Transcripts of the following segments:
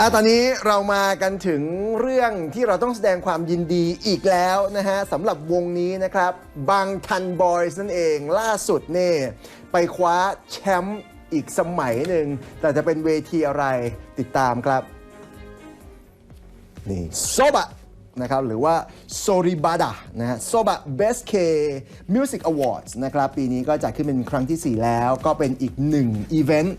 อะตอนนี้เรามากันถึงเรื่องที่เราต้องแสดงความยินดีอีกแล้วนะฮะสำหรับวงนี้นะครับบางทันบอยส์นั่นเองล่าสุดนี่ไปคว้าแชมป์อีกสมัยหนึ่ง แต่จะเป็นเวทีอะไรติดตามครับ นี่โซบะนะครับหรือว่าโซริบาดะนะฮะโซบะ Best K Music Awards นะครับปีนี้ก็จัดขึ้นเป็นครั้งที่ 4 แล้วก็เป็นอีกหนึ่งอีเวนต์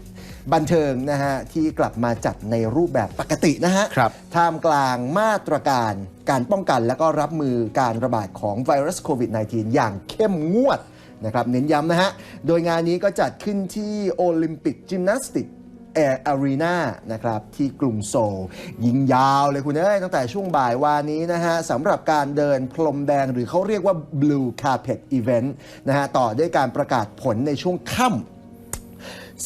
บันเทิงนะฮะที่กลับมาจัดในรูปแบบปกตินะฮะครับท่ามกลางมาตรการการป้องกันและก็รับมือการระบาดของไวรัสโควิด -19 อย่างเข้มงวดนะครับเน้นย้ำนะฮะ โดยงานนี้ก็จัดขึ้นที่โอลิมปิกจิมนาสติกแอร์อารีนานะครับที่กรุงโซลยิงยาวเลยคุณเอ้ยตั้งแต่ช่วงบ่ายวานนี้นะฮะสำหรับการเดินพรมแดงหรือเขาเรียกว่า Blue Carpet Event นะฮะต่อด้วยการประกาศผลในช่วงค่ำ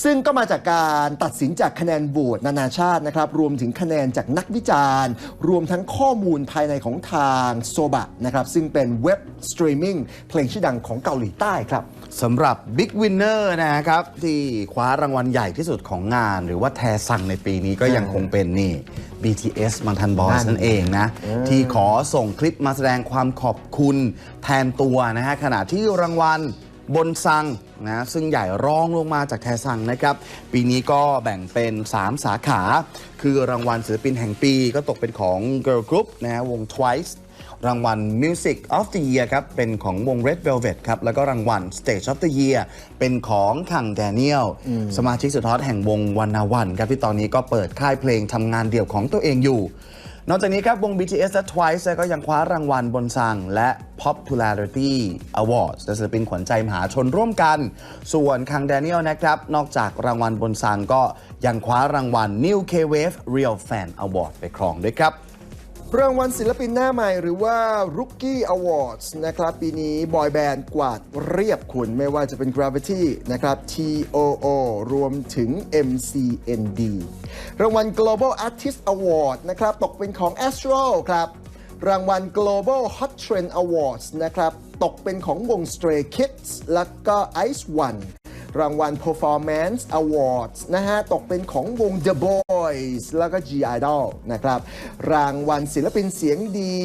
ซึ่งก็มาจากการตัดสินจากคะแนนโหวตนานาชาตินะครับ รวมถึงคะแนนจากนักวิจารณ์ รวมทั้งข้อมูลภายในของทางโซบะนะครับ ซึ่งเป็นเว็บสตรีมมิ่งเพลงชื่อดังของเกาหลีใต้ครับสำหรับ Big Winner นะครับ ที่คว้ารางวัลใหญ่ที่สุดของงาน หรือว่าแทซังในปีนี้ก็ยังคงเป็นนี่ BTS มังทันบอสนั่นนั่นเองนะ ที่ขอส่งคลิปมาแสดงความขอบคุณแทนตัวนะฮะขณะที่รางวัล บนซังนะซึ่งใหญ่รองลงมาจากแทซังนะครับ ปีนี้ก็แบ่งเป็น 3 สาขา คือรางวัลศิลปินแห่งปีก็ตกเป็นของ Girl Group นะฮะวง Twice รางวัล Music of the Year ครับ เป็นของวง Red Velvet ครับ แล้วก็รางวัล Stage of the Year เป็นของคังแดเนียล สมาชิกสุดฮอตแห่งวงวันนาวันครับ ที่ตอนนี้ก็เปิดค่ายเพลงทำงานเดี่ยวของตัวเองอยู่ นอกจากนี้ครับวง BTS และ Twice ก็ยังคว้ารางวัลบนสังและ Popularity Awards และศิลปินขวัญใจมหาชนร่วมกัน ส่วนคังแดเนียลนะครับ นอกจากรางวัลบนสังก็ยังคว้ารางวัล New K-Wave Real Fan Award ไปครองด้วยครับ รางวัลศิลปินหน้าใหม่หรือว่า Rookie Awards นะครับปีนี้บอยแบนด์กวาดเรียบขุนไม่ว่าจะเป็น Gravity นะครับ TOO รวมถึง MCND รางวัล Global Artist Award นะครับตกเป็นของ Astro ครับ รางวัล Global Hot Trend Awards นะครับตกเป็นของวง Stray Kids แล้วก็ Ice One รางวัล Performance Awards นะฮะ ตกเป็นของวง The Boys แล้วก็ G Idol นะครับ รางวัลศิลปินเสียงดี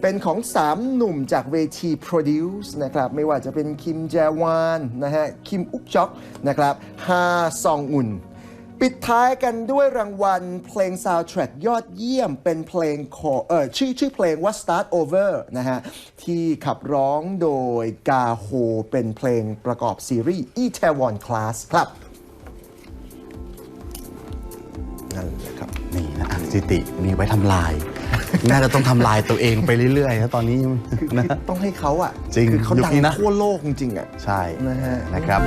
เป็นของ 3 หนุ่มจากเวที Produce นะครับ ไม่ว่าจะเป็นคิมแจวานนะฮะ คิมอุกจอกนะครับฮาซองอุน ปิดท้ายกันด้วยรางวัลเพลงซาวด์แทร็กยอดเยี่ยมเป็นเพลงขอเออชื่อชื่อเพลงว่า Start Over นะฮะ ที่ขับร้องโดยกาโฮเป็นเพลงประกอบซีรีส์ e t a w o n Class ครับ นั่นแหละครับ นี่นะอะสถิติมีไว้ทำลาย น่าจะต้องทำลายตัวเองไปเรื่อยๆนะตอนนี้คือนะ ต้องให้เขาอะจริงคือเขายุคดังนี้นะ ทั่วโลกจริงๆอะใช่นะฮะ นะครับ